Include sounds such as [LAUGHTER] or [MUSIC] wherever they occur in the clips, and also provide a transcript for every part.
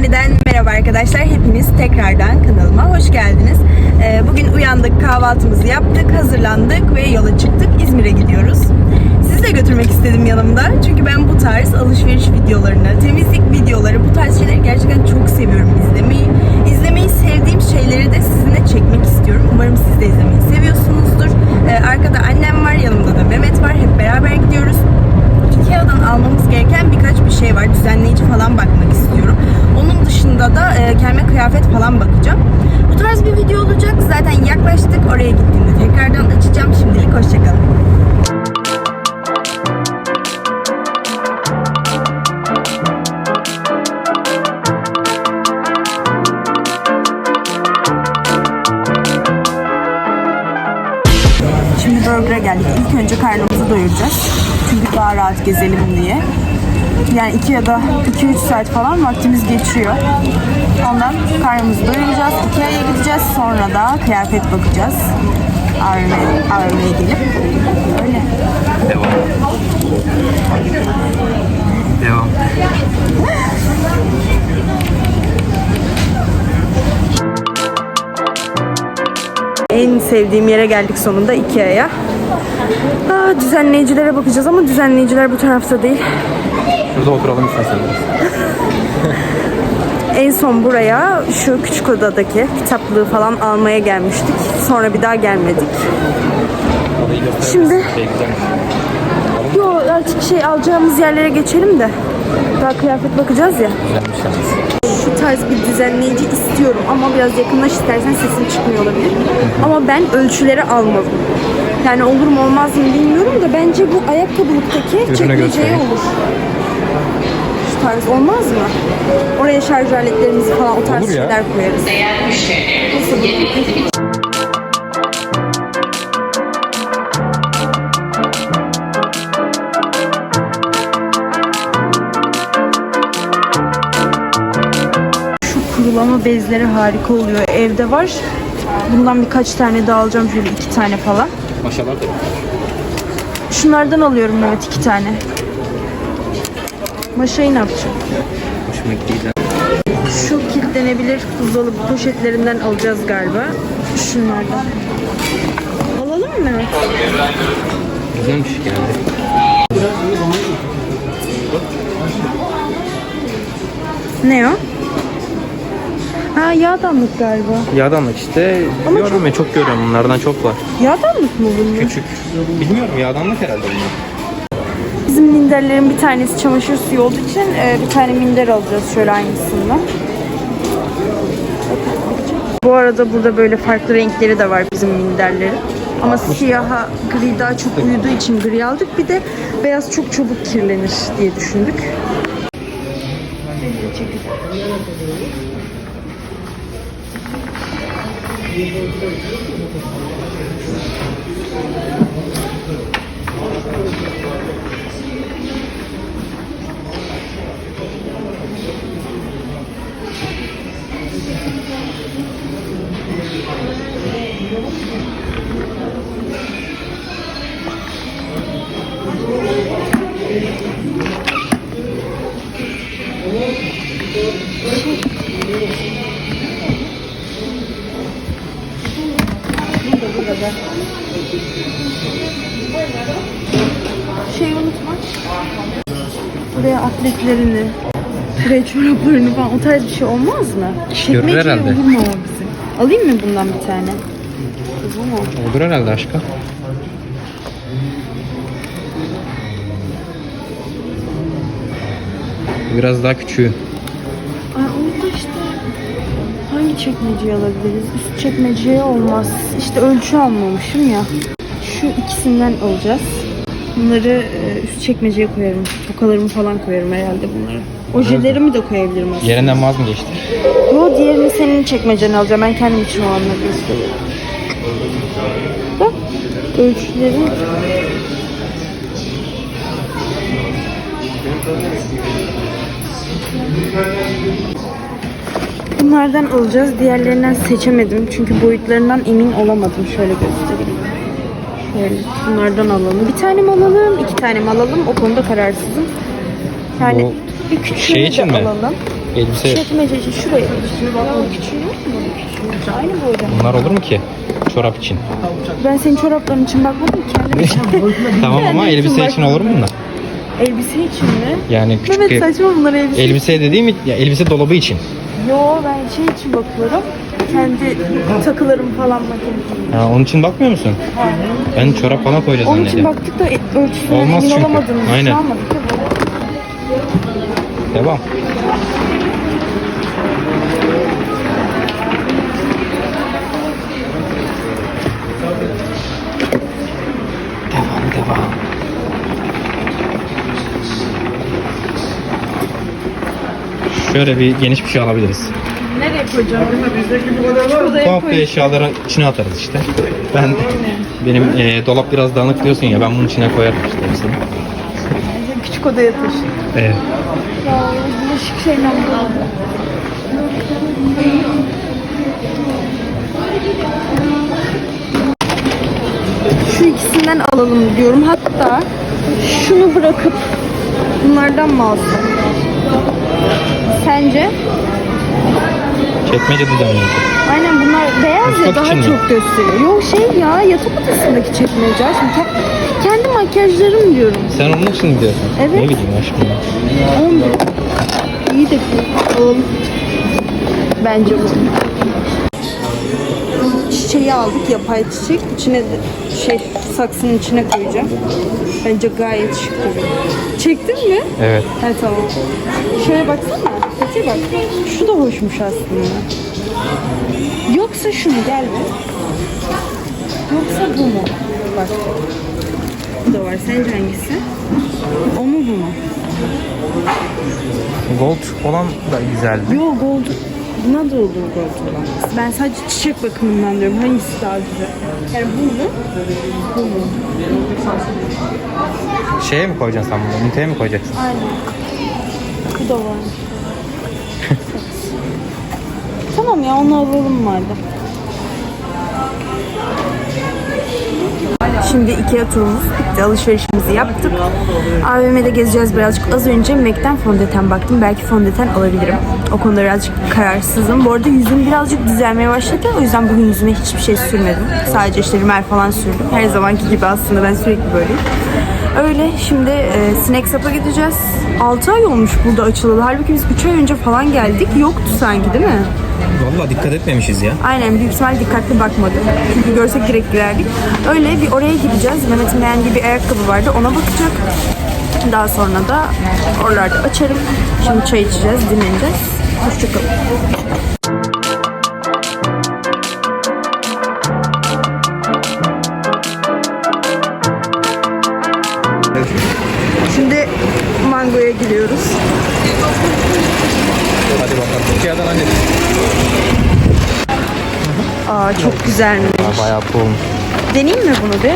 yeniden merhaba arkadaşlar. Hepiniz tekrardan kanalıma hoş geldiniz. Ee, bugün uyandık, kahvaltımızı yaptık, hazırlandık ve yola çıktık. İzmir'e gidiyoruz. Sizi de götürmek istedim yanımda. Çünkü ben bu tarz alışveriş videolarını, temizlik videoları, bu tarz şeyleri gerçekten çok seviyorum izlemeyi. İzlemeyi sevdiğim şeyleri de sizinle çekmek istiyorum. Umarım siz de izlemeyi seviyorsunuzdur. Ee, arkada annem var, yanımda da Mehmet var. Hep beraber gidiyoruz. Ikea'dan almamız gereken birkaç bir şey var. Düzenleyici falan bakmak istiyorum. Dışında da e, kendime kıyafet falan bakacağım. Bu tarz bir video olacak. Zaten yaklaştık. Oraya gittiğimde tekrardan açacağım. Şimdilik hoşçakalın. Burger'a geldik. İlk önce karnımızı doyuracağız. Çünkü daha rahat gezelim diye. Yani 2 ya da 2-3 saat falan vaktimiz geçiyor. Ondan karnımızı doyuracağız. Ikea'ya gideceğiz. Sonra da kıyafet bakacağız. AVM, AVM'ye gelip öyle. Devam. Devam. En sevdiğim yere geldik sonunda Ikea'ya. Aa, düzenleyicilere bakacağız ama düzenleyiciler bu tarafta değil. Şurada oturalım istersen biraz. [LAUGHS] En son buraya şu küçük odadaki kitaplığı falan almaya gelmiştik. Sonra bir daha gelmedik. Şimdi- Şey. Yo artık şey alacağımız yerlere geçelim de. Daha kıyafet bakacağız ya. Güzelmiş yalnız. Şu tarz bir düzenleyici istiyorum ama biraz yakınlaş istersen sesim çıkmıyor olabilir. Ama ben ölçüleri almadım. Yani olur mu olmaz mı bilmiyorum da bence bu ayakkabılıktaki çekmeceye olur. Şu tarz olmaz mı? Oraya şarj aletlerimizi falan o tarz Olur ya. şeyler koyarız. Nasıl? Şu kurulama bezleri harika oluyor. Evde var. Bundan birkaç tane daha alacağım. Şöyle iki tane falan. Maşallah. Şunlardan alıyorum Mehmet iki tane. Maşayı ne yapacağım? Hoşuma gitti. Şu kilitlenebilir buzdolabı poşetlerinden alacağız galiba. Şunlardan. Alalım mı? Güzelmiş geldi. Ne o? Ha yağ damlık galiba. Yağdanlık işte. Ama Biliyorum ben çok görüyorum. Bunlardan çok var. Yağ damlık mı bunlar? Küçük. Bilmiyorum yağdanlık herhalde bunlar. Bizim minderlerin bir tanesi çamaşır suyu olduğu için e, bir tane minder alacağız şöyle aynısından. Bu arada burada böyle farklı renkleri de var bizim minderlerin. Ama siyaha gri daha çok uyuduğu için gri aldık. Bir de beyaz çok çabuk kirlenir diye düşündük. Şey unutma. Buraya atletlerini, buraya çoraplarını falan o tarz bir şey olmaz mı? görür herhalde. bizim? Alayım mı bundan bir tane? Bu mu? Olur herhalde aşkım. Biraz daha küçüğü. Ay orada işte hangi çekmeceyi alabiliriz? Üst çekmeceye olmaz. İşte ölçü almamışım ya. Şu ikisinden alacağız. Bunları e, üst çekmeceye koyarım. Tokalarımı falan koyarım herhalde bunları. Ojelerimi de koyabilirim aslında. Yerinden vaz mı geçti? Yo diğerini senin çekmecene alacağım. Ben kendim için olanları gösteriyorum. Bak ölçüleri. Bunlardan alacağız. Diğerlerinden seçemedim. Çünkü boyutlarından emin olamadım. Şöyle göstereyim. Şöyle bunlardan alalım. Bir tane mi alalım, iki tane mi alalım? O konuda kararsızım. Yani Bu bir küçüğünü şey de mi? alalım. Elbise Çekmece için şuraya. Ya küçüğü yok mu? Aynı boyda. bunlar olur mu ki? Çorap için. Ben senin çorapların için bakmadım kendim [LAUGHS] için. tamam ama elbise için olur mu bunlar? elbise için mi? Yani küçük Mehmet saçma bunlar elbise. elbise dediğim ya elbise dolabı için. Yo ben şey için bakıyorum. Kendi takılarım falan bakıyorum. Ha, onun için bakmıyor musun? Ben çorap falan koyacağız Onun için zannediyorum. baktık da ölçüsüne Olmaz emin çünkü. olamadığımız için Aynen. almadık. Devam. Devam. Şöyle bir geniş bir şey alabiliriz. Nereye koyacağım? Komple koy. eşyaları içine atarız işte. Ben benim e, dolap biraz dağınık diyorsun ya ben bunun içine koyarım işte hepsini. Küçük odaya taşı. Evet. Ya bulaşık şeyle burada. İkisinden alalım diyorum. Hatta şunu bırakıp bunlardan mı alsam? Sence? Çekmece düzenleyeceğiz. Aynen bunlar beyaz ya Mutfak daha için mi? çok gösteriyor. Yok şey ya yatak odasındaki çekmece. Şimdi ta- kendi makyajlarım diyorum. Sen onun için mi diyorsun? Evet. Ne bileyim aşkım ya. 11. İyi de alalım. Bence bu. Çiçeği aldık yapay çiçek. İçine de şey saksının içine koyacağım. Bence gayet şık duruyor. Çektin mi? Evet. Evet tamam. Şöyle baksana. Peki bak. Şu da hoşmuş aslında. Yoksa şu mu? Gel be. Yoksa bu mu? Bak. Bu da var. Sence hangisi? O mu bu mu? Gold olan da güzeldi. Yo gold. Buna da olur olan. Ben sadece çiçek bakımından diyorum. Hangisi daha güzel? Yani bu mu? Bu mu? Şeye mi koyacaksın sen bunu? Üniteye mi koyacaksın? Aynen. Bu da var. [LAUGHS] tamam ya onu alalım madem. Şimdi Ikea turumuz bitti. Alışverişimizi yaptık. AVM'de gezeceğiz birazcık. Az önce MAC'ten fondöten baktım. Belki fondöten alabilirim. O konuda birazcık kararsızım. Bu arada yüzüm birazcık düzelmeye başladı. O yüzden bugün yüzüme hiçbir şey sürmedim. Sadece işte rimel falan sürdüm. Her zamanki gibi aslında ben sürekli böyleyim. Öyle şimdi e, Snack Sap'a gideceğiz. 6 ay olmuş burada açılalı. Halbuki biz 3 ay önce falan geldik. Yoktu sanki değil mi? Valla dikkat etmemişiz ya. Aynen büyük ihtimal dikkatli bakmadım. Çünkü görsek direkt girerdik. Öyle bir oraya gideceğiz. Mehmet'in beğendiği bir ayakkabı vardı. Ona bakacak. Daha sonra da oralarda açarım. Şimdi çay içeceğiz, dinleneceğiz. Hoşçakalın. Aa güzelmiş. Bayağı cool. Deneyeyim mi bunu bir?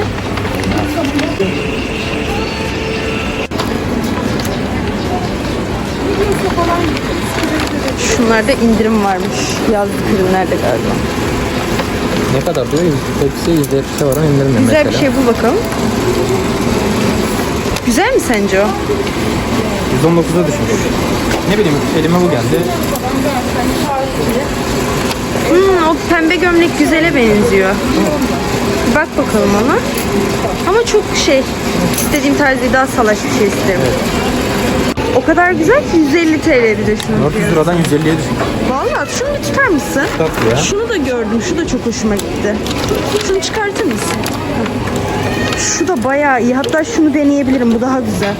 Şunlarda indirim varmış. Yazlık ürünlerde galiba. Ne kadar diyor? Hepsi %70'e varan indirim Güzel bir şey bul bakalım. Güzel mi sence o? 119'a düşmüş. Ne bileyim elime bu geldi. Hmm, o pembe gömlek güzele benziyor. Bak bakalım ona. Ama çok şey, istediğim tarz değil, daha salaş bir şey isterim. O kadar güzel ki 150 TL bir de şunun 400 fiyatı. liradan 150'ye düşmüş. Vallahi şunu bir tutar mısın? Tatlı ya. Şunu da gördüm. Şu da çok hoşuma gitti. Şunu çıkartır mısın? Şu da bayağı iyi. Hatta şunu deneyebilirim. Bu daha güzel.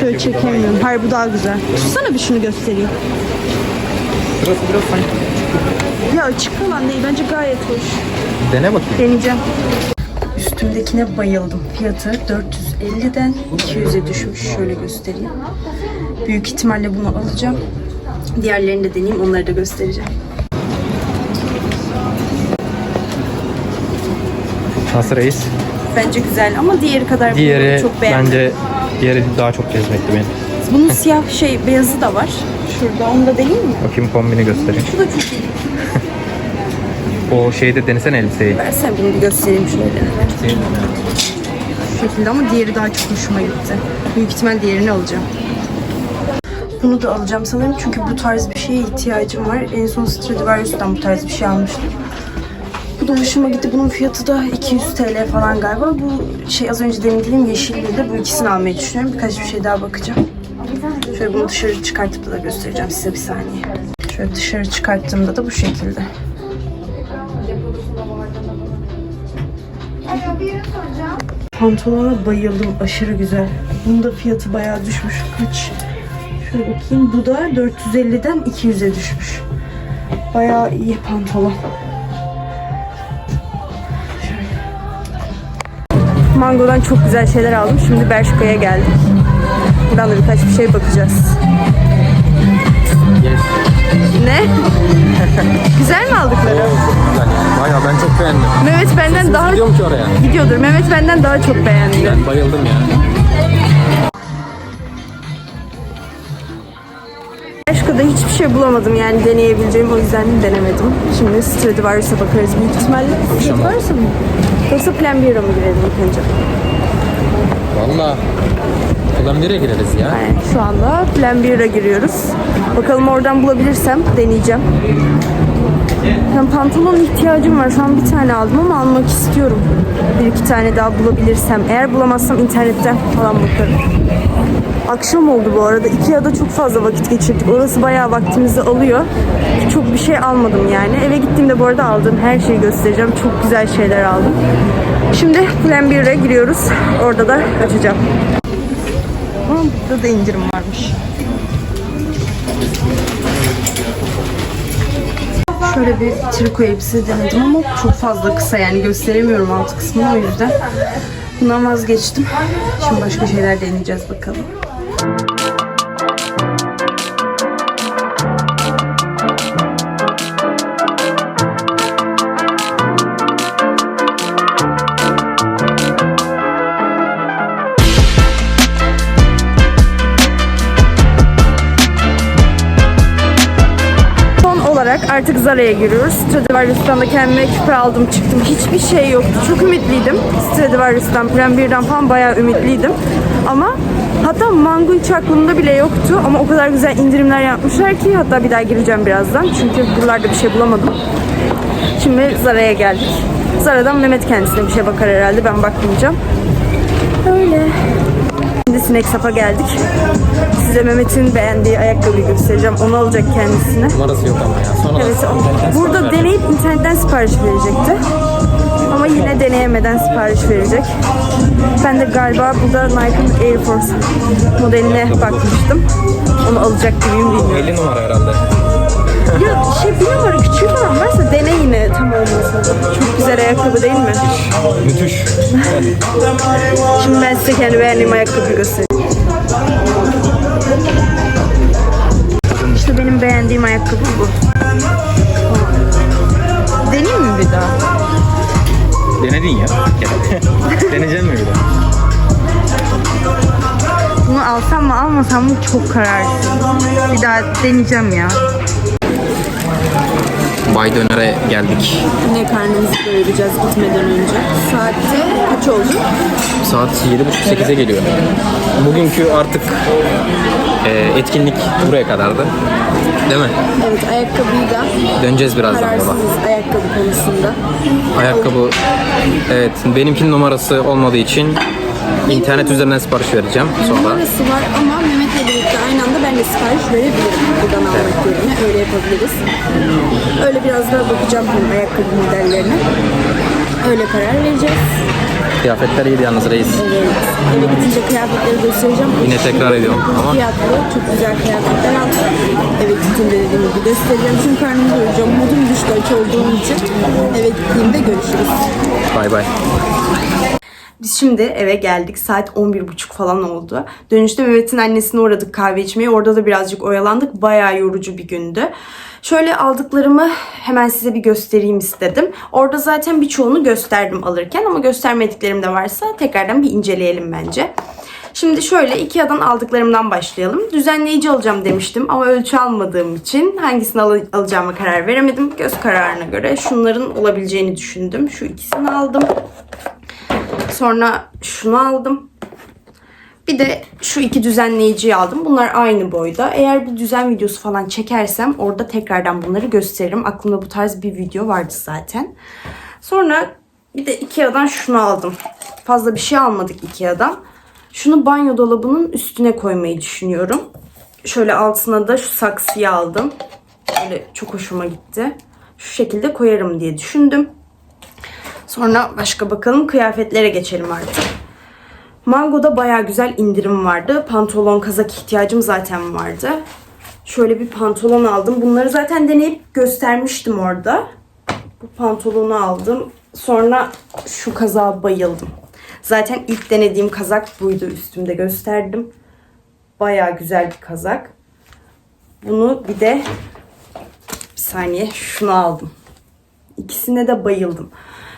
Şöyle çekemiyorum. Hayır bu daha güzel. Tutsana bir şunu göstereyim. Şurası biraz sanki. Ya açık falan değil. Bence gayet hoş. Dene bakayım. Deneyeceğim. Üstümdekine bayıldım. Fiyatı 450'den 200'e düşmüş. Şöyle göstereyim. Büyük ihtimalle bunu alacağım. Diğerlerini de deneyeyim. Onları da göstereceğim. Nasıl reis? Bence güzel ama diğeri kadar Diğeri çok beğenmedim. bence diğeri daha çok cezbetti beni. Bunun siyah şey beyazı da var. Şurada onu da deneyeyim mi? Bakayım kombini göstereyim. Şu da çok iyi. O şeyde denesene elbiseyi. Versen bunu bir göstereyim şöyle. Şu şekilde ama diğeri daha çok hoşuma gitti. Büyük ihtimal diğerini alacağım. Bunu da alacağım sanırım çünkü bu tarz bir şeye ihtiyacım var. En son Stradivarius'tan bu tarz bir şey almıştım. Bu da hoşuma gitti. Bunun fiyatı da 200 TL falan galiba. Bu şey az önce denediğim yeşilliği de bu ikisini almayı düşünüyorum. Birkaç bir şey daha bakacağım. Şöyle bunu dışarı çıkartıp da göstereceğim size bir saniye. Şöyle dışarı çıkarttığımda da bu şekilde. Pantolona bayıldım. Aşırı güzel. Bunun da fiyatı bayağı düşmüş. Kaç? Şöyle bakayım. Bu da 450'den 200'e düşmüş. Bayağı iyi pantolon. Şöyle. Mango'dan çok güzel şeyler aldım. Şimdi Bershka'ya geldik. Buradan da birkaç bir şey bakacağız. Yes. Ne? [LAUGHS] güzel mi aldıkları? Güzel. Bayağı ben çok beğendim. Mehmet benden daha Gidiyorum ki oraya. gidiyordur. Mehmet benden daha çok beğendi. Ben bayıldım ya. Bershka'da hiçbir şey bulamadım yani deneyebileceğim o yüzden denemedim. Şimdi Stradivarius'a bakarız büyük ihtimalle. Stradivarius'a mı? Yoksa Plan B'ye mi girelim ilk önce? Valla. Ulan nereye gireriz ya? Yani şu anda Plan 1'e giriyoruz. Bakalım oradan bulabilirsem deneyeceğim. Ben pantolon ihtiyacım var. Şu an bir tane aldım ama almak istiyorum. Bir iki tane daha bulabilirsem. Eğer bulamazsam internetten falan bakarım. Akşam oldu bu arada. Ikea'da çok fazla vakit geçirdik. Orası bayağı vaktimizi alıyor. Çok bir şey almadım yani. Eve gittiğimde bu arada aldığım her şeyi göstereceğim. Çok güzel şeyler aldım. Şimdi Plan 1'e giriyoruz. Orada da açacağım. Burada da indirim varmış. Şöyle bir triko elbise denedim ama çok fazla kısa yani gösteremiyorum alt kısmını o yüzden. Bundan vazgeçtim. Şimdi başka şeyler deneyeceğiz bakalım. Zara'ya giriyoruz. Stradivarius'tan da kendime küpe aldım çıktım. Hiçbir şey yoktu. Çok ümitliydim. Stradivarius'tan, 1'den falan bayağı ümitliydim. Ama hatta Mango hiç aklımda bile yoktu. Ama o kadar güzel indirimler yapmışlar ki hatta bir daha gireceğim birazdan. Çünkü buralarda bir şey bulamadım. Şimdi Zara'ya geldik. Zara'dan Mehmet kendisine bir şey bakar herhalde. Ben bakmayacağım. Öyle. Şimdi Sinek Sap'a geldik. Size Mehmet'in beğendiği ayakkabıyı göstereceğim. Onu alacak kendisine. Numarası yok ama ya. Sonra Evet, internetten burada deneyip internetten sipariş verecekti. Ama yine deneyemeden sipariş verecek. Ben de galiba burada Nike'ın Air Force modeline bakmıştım. Onu alacak gibiyim bilmiyorum. 50 numara herhalde. [LAUGHS] Ya şey bir numara küçüğü falan varsa dene yine tam olmasa. Çok güzel ayakkabı değil mi? Müthiş. [LAUGHS] Şimdi ben size kendi beğendiğim ayakkabıyı göstereyim. Beğendiğim ayakkabı bu. Deneyeyim mi bir daha? Denedin ya. [LAUGHS] Deneyeceksin mi bir de? Bunu alsam mı almasam mı çok kararsız. Bir daha deneyeceğim ya. Bay Döner'e geldik. Yine karnımızı doyuracağız gitmeden önce. Saatte kaç oldu? Saat 7.30-8'e geliyor. Bugünkü artık e, etkinlik buraya kadardı. Değil mi? Evet ayakkabıyı da Döneceğiz birazdan yola. kararsızız ayakkabı konusunda. Ayakkabı evet benimkinin numarası olmadığı için internet üzerinden sipariş vereceğim sonra. Numarası var ama Mehmet'le birlikte aynı anda ben de sipariş verebilirim. Buradan almak yerine öyle yapabiliriz. Öyle biraz daha bakacağım benim ayakkabı modellerine. Öyle karar vereceğiz. Kıyafetler iyiydi yalnız reis. Evet. Eve gidince kıyafetleri göstereceğim. Yine tekrar ediyorum ama Fiyatlı, çok güzel kıyafetler aldım. Eve gittiğimde dediğim gibi göstereceğim. Çünkü karnımı doyuracağım. Modum düştü aç olduğum için. Eve gittiğimde görüşürüz. bay bay. Biz şimdi eve geldik. Saat 11.30 falan oldu. Dönüşte Mehmet'in annesine uğradık kahve içmeye. Orada da birazcık oyalandık. Bayağı yorucu bir gündü. Şöyle aldıklarımı hemen size bir göstereyim istedim. Orada zaten birçoğunu gösterdim alırken ama göstermediklerim de varsa tekrardan bir inceleyelim bence. Şimdi şöyle Ikea'dan aldıklarımdan başlayalım. Düzenleyici alacağım demiştim ama ölçü almadığım için hangisini al- alacağıma karar veremedim. Göz kararına göre şunların olabileceğini düşündüm. Şu ikisini aldım. Sonra şunu aldım. Bir de şu iki düzenleyiciyi aldım. Bunlar aynı boyda. Eğer bir düzen videosu falan çekersem orada tekrardan bunları gösteririm. Aklımda bu tarz bir video vardı zaten. Sonra bir de Ikea'dan şunu aldım. Fazla bir şey almadık Ikea'dan. Şunu banyo dolabının üstüne koymayı düşünüyorum. Şöyle altına da şu saksıyı aldım. Böyle çok hoşuma gitti. Şu şekilde koyarım diye düşündüm. Sonra başka bakalım kıyafetlere geçelim artık. Mango'da baya güzel indirim vardı. Pantolon, kazak ihtiyacım zaten vardı. Şöyle bir pantolon aldım. Bunları zaten deneyip göstermiştim orada. Bu pantolonu aldım. Sonra şu kazağa bayıldım. Zaten ilk denediğim kazak buydu. Üstümde gösterdim. Baya güzel bir kazak. Bunu bir de bir saniye şunu aldım. İkisine de bayıldım.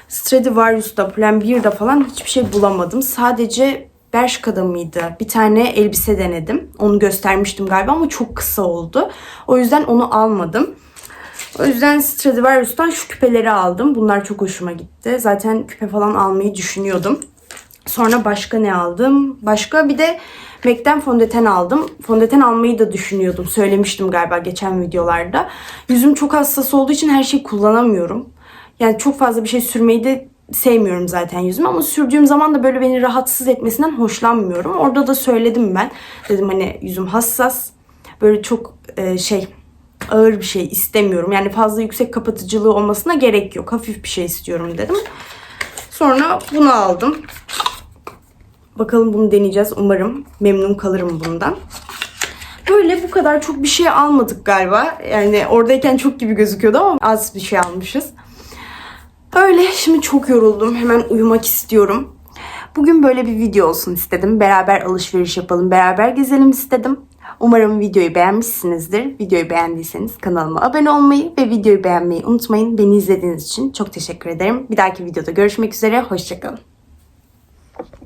Stradivarius'ta, 1'de falan hiçbir şey bulamadım. Sadece Bershka'da mıydı? Bir tane elbise denedim. Onu göstermiştim galiba ama çok kısa oldu. O yüzden onu almadım. O yüzden Stradivarius'tan şu küpeleri aldım. Bunlar çok hoşuma gitti. Zaten küpe falan almayı düşünüyordum. Sonra başka ne aldım? Başka bir de MAC'den fondöten aldım. Fondöten almayı da düşünüyordum. Söylemiştim galiba geçen videolarda. Yüzüm çok hassas olduğu için her şeyi kullanamıyorum. Yani çok fazla bir şey sürmeyi de sevmiyorum zaten yüzüme ama sürdüğüm zaman da böyle beni rahatsız etmesinden hoşlanmıyorum. Orada da söyledim ben. Dedim hani yüzüm hassas. Böyle çok e, şey ağır bir şey istemiyorum. Yani fazla yüksek kapatıcılığı olmasına gerek yok. Hafif bir şey istiyorum dedim. Sonra bunu aldım. Bakalım bunu deneyeceğiz. Umarım memnun kalırım bundan. Böyle bu kadar çok bir şey almadık galiba. Yani oradayken çok gibi gözüküyordu ama az bir şey almışız. Öyle şimdi çok yoruldum. Hemen uyumak istiyorum. Bugün böyle bir video olsun istedim. Beraber alışveriş yapalım, beraber gezelim istedim. Umarım videoyu beğenmişsinizdir. Videoyu beğendiyseniz kanalıma abone olmayı ve videoyu beğenmeyi unutmayın. Beni izlediğiniz için çok teşekkür ederim. Bir dahaki videoda görüşmek üzere. Hoşçakalın.